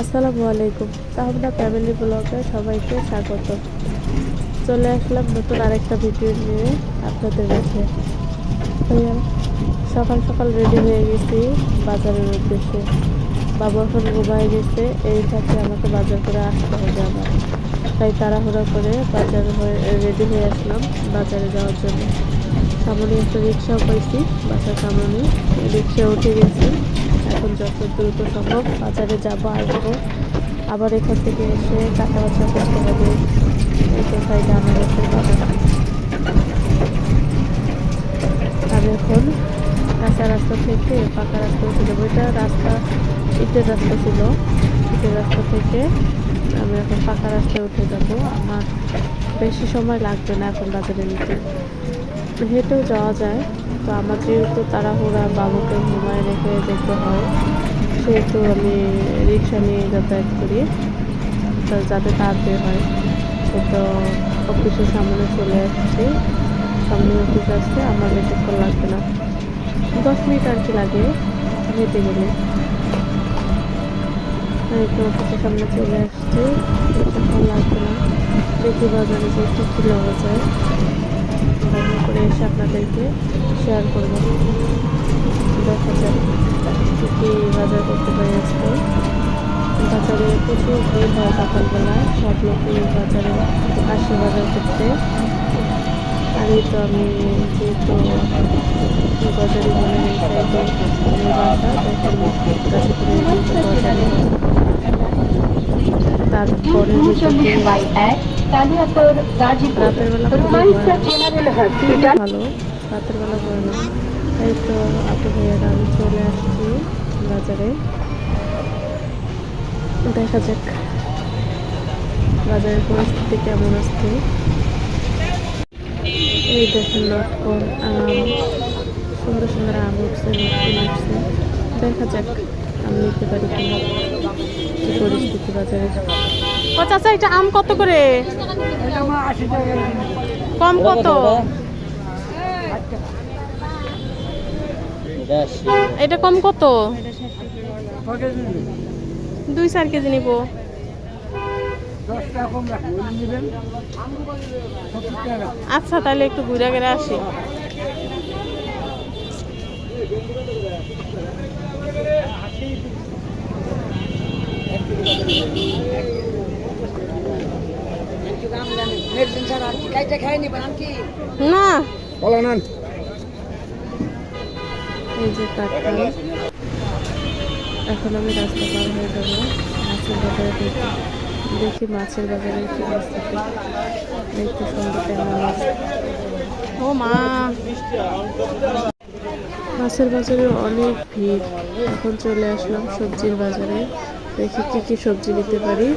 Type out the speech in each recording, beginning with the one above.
আসসালামু আলাইকুম। তাহলে ফ্যামিলি ব্লগে সবাইকে স্বাগত। চলে আসলাম নতুন আরেকটা ভিডিও নিয়ে আপনাদের কাছে সকাল সকাল রেডি হয়ে গেছি বাজারের উদ্দেশ্যে। বাবু এখন ঘুমায় গেছে, এই ফাঁকে আমাকে বাজার করে আসতে হবে আমার তাই তাড়াহুড়া করে বাজার হয়ে রেডি হয়ে আসলাম বাজারে যাওয়ার জন্য। সামনে একটা রিক্সাও পাইছি, বাসার সামনে। রিক্সা উঠে গেছি। যত দ্রুত সম্ভব বাজারে যাব আসব আবার এখান থেকে এসে কাটা বাছা করতে হবে। সাইডে আনারসের বাজার। আমি এখন কাঁচা রাস্তা থেকে পাকা রাস্তা ছিল। ওইটা রাস্তা ইটের রাস্তা ছিল। ইটের রাস্তা থেকে আমি এখন পাকা রাস্তায় উঠে যাব। আমার বেশি সময় লাগবে না এখন বাজারে নিতে হেঁটেও যাওয়া যায়। তো আমার যেহেতু তাড়াহুড়া বাবুকে ঘুমায় রেখে যেতে হয়, সেহেতু আমি রিক্সা নিয়ে যাতায়াত করি, তো যাতে তাড়াতাড়ি হয়। তো অফিসের সামনে চলে আসছি, সামনে অফিস আসতে আমার বেশিক্ষণ লাগবে না। দশ মিনিট আর কি লাগে, হেঁটে গেলে। একটু অফিসের সামনে চলে আসছি বেশিক্ষণ লাগবে না। দেখি বাজারে যে একটু কি লওয়া যায় করে এসে আপনাদেরকে শেয়ার করব। দেখা যাক কী বাজার করতে পারি আজকে। বাজারে প্রচুর ভিড় হয় সকালবেলা সব লোকই বাজারে আসে বাজার করতে। এই তো আমি যেহেতু বাজারে বলে সাইডে আমার বাসা গাছীপুরের যেহেতু বাজারে তারপরে রাতের বেলা ভালো রাতের বেলা পড়ে না এই তো আপু ভাইয়ারা আমি চলে আসছি বাজারে। দেখা যাক বাজারের পরিস্থিতি কেমন আসছে এই দেখুন লটকন আম সুন্দর সুন্দর আম উঠছে লটকন উঠছে। দেখা যাক আমি নিতে পারি কিনা। কি পরিস্থিতি বাজারে ও চাচা এটা আম কত করে? কম কত? এটা কম কত? দুই চার কেজি নিব। আচ্ছা তাহলে একটু ঘুরে গেলে আসি। না। বলো নেন। এই যে এখন আমি রাস্তা পার হয়ে যাব। মাছের বাজারে দেখি। দেখি মাছের বাজারে কি পরিস্থিতি দেখতে সুন্দর কেমন মাছ ও মা। মাছের বাজারে অনেক ভিড়। এখন চলে আসলাম সবজির বাজারে। দেখি কি কি সবজি নিতে পারি।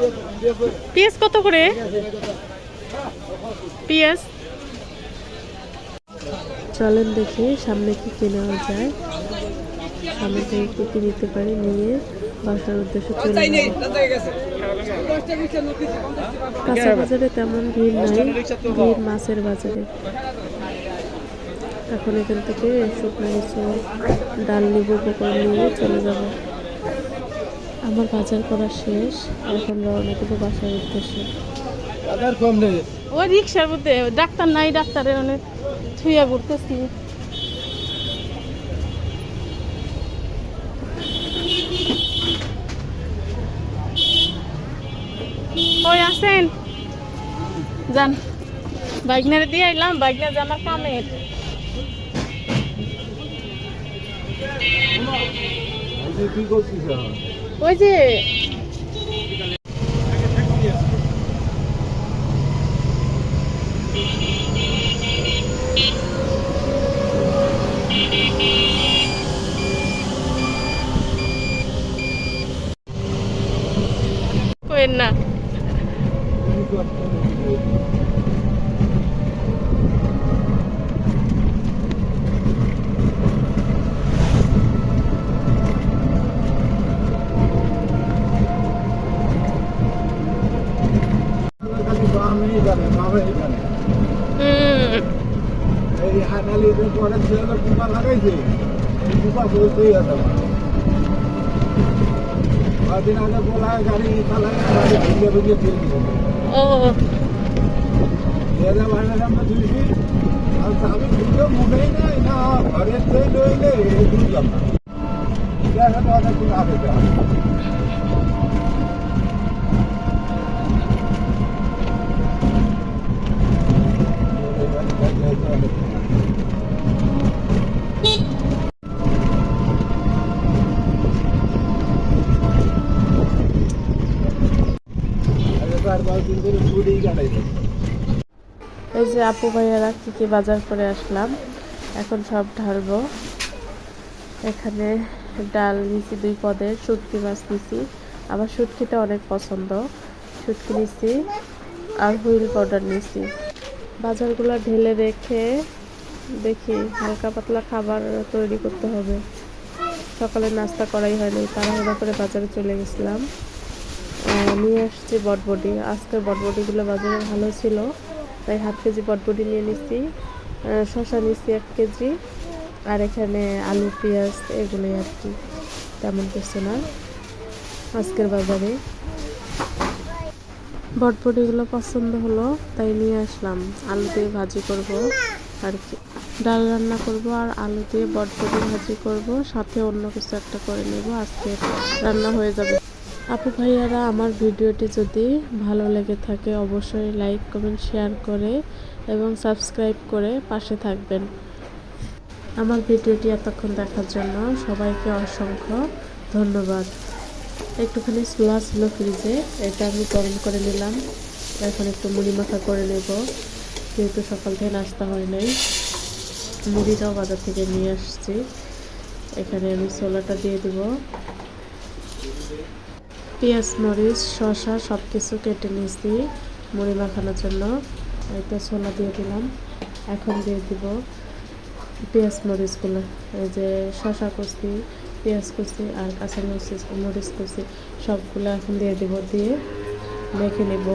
পেঁয়াজ কত করে? পেঁয়াজ? চলেন দেখি সামনে কি কেনা যায়। সামনে থেকে কি কি নিতে পারি নিয়ে বাসার উদ্দেশ্যে চলে কাঁচা বাজারে তেমন ভিড় নাই ভিড় মাছের বাজারে। এখন এখান থেকে শুকনো নিচে ডাল নিব উপকরণ নিয়ে চলে যাব। আমার বাজার করা শেষ এখন রওনা দেবো বাসার উদ্দেশ্যে। বাজার কম নেই। ওই রিক্সার মধ্যে ডাক্তার নাই ডাক্তারের অনেক ছুঁয়া ঘুরতেছি। ওই আসেন যান। বাইকনারে দিয়ে আইলাম বাইকনার জামার কামের কি করছিস ওই যে এই হানালি পরে ছেলে কুপা লাগাইছে কুপা বলতেই আছে কদিন আগে বলা গাড়ি চালায় গাড়ি ভেঙে ভেঙে ফেল দিয়েছে ও। দাদা ভাইয়ের আমরা ধুইছি আর চাবি খুলতে মুখেই নাই না ঘরের থেকে লইলে বুঝলাম না দেখা তো আগে এই যে আপু ভাইয়ারা কী বাজার করে আসলাম, এখন সব ঢালবো। এখানে ডাল নিছি দুই পদের শুটকি মাছ নিছি। আমার শুটকিটা অনেক পছন্দ। শুটকি নিছি আর হুইল পাউডার নিছি। বাজারগুলো ঢেলে রেখে দেখি হালকা পাতলা খাবার তৈরি করতে হবে। সকালে নাস্তা করাই হয়নি, তাড়াহুড়া করে বাজারে চলে গেছিলাম। নিয়ে আসছি বটবডি আজকের বটবটিগুলো বাজারে ভালো ছিল, তাই হাফ কেজি বটবটি নিয়ে নিচ্ছি। শসা নিচ্ছি এক কেজি, আর এখানে আলু, পেঁয়াজ, এগুলোই আর কি। তেমন কিছু না আজকের বাজারে। বটবটিগুলো পছন্দ হলো, তাই নিয়ে আসলাম। আলু দিয়ে ভাজি করব, আর কি। ডাল রান্না করব আর আলু দিয়ে বটবটি ভাজি করব, সাথে অন্য কিছু একটা করে নেব। আজকে রান্না হয়ে যাবে। আপু ভাইয়ারা, আমার ভিডিওটি যদি ভালো লেগে থাকে, অবশ্যই লাইক, কমেন্ট, শেয়ার করে এবং সাবস্ক্রাইব করে পাশে থাকবেন। আমার ভিডিওটি এতক্ষণ দেখার জন্য সবাইকে অসংখ্য ধন্যবাদ। একটুখানি স্লোয়া ছিল ফ্রিজে, এটা আমি গরম করে নিলাম। এখন একটু মুড়ি মাখা করে নেব। যেহেতু সকাল থেকে নাস্তা হয় নাই, মুড়িটাও বাজার থেকে নিয়ে আসছি। এখানে আমি ছোলাটা দিয়ে দেবো। পেঁয়াজ, মরিচ শশা সব কিছু কেটে নিয়েছি মুড়ি মাখানোর জন্য এটা ছোলা দিয়ে দিলাম। এখন দিয়ে দিব পেঁয়াজ, মরিচগুলো। এই যে শসা কুচি, পেঁয়াজ কুচি আর কাঁচা মরিচ মরিচ কুচি সবগুলো এখন দিয়ে দিব, দিয়ে মেখে নেব।